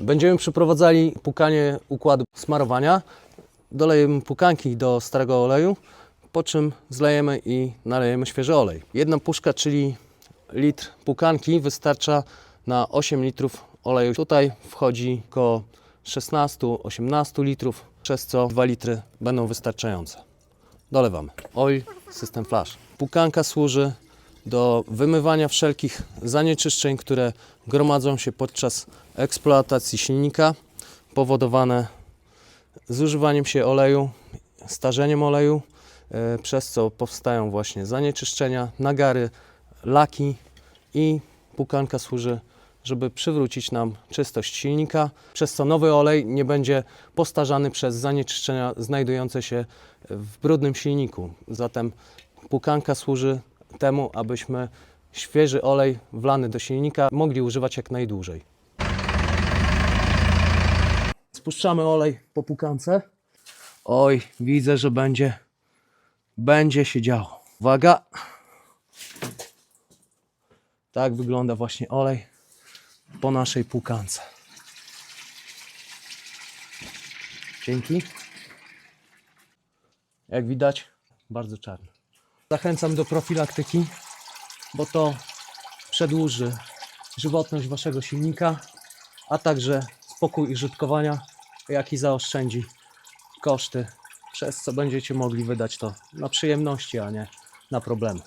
Będziemy przeprowadzali pukanie układu smarowania. Dolejemy pukanki do starego oleju, po czym zlejemy i nalejemy świeży olej. Jedna puszka, czyli litr pukanki wystarcza na 8 litrów oleju. Tutaj wchodzi około 16-18 litrów, przez co 2 litry będą wystarczające. Dolewamy. Oil System Flash. Pukanka służy do wymywania wszelkich zanieczyszczeń, które gromadzą się podczas eksploatacji silnika, powodowane zużywaniem się oleju, starzeniem oleju, e, przez co powstają właśnie zanieczyszczenia, nagary, laki i pukanka służy, żeby przywrócić nam czystość silnika, przez co nowy olej nie będzie postarzany przez zanieczyszczenia znajdujące się w brudnym silniku. Zatem pukanka służy temu, abyśmy świeży olej wlany do silnika mogli używać jak najdłużej. Spuszczamy olej po pukance. Oj, widzę, że będzie, będzie się działo. Uwaga. Tak wygląda właśnie olej po naszej pukance. Dzięki. Jak widać, bardzo czarny. Zachęcam do profilaktyki, bo to przedłuży żywotność waszego silnika, a także spokój użytkowania, jak i zaoszczędzi koszty, przez co będziecie mogli wydać to na przyjemności, a nie na problemy.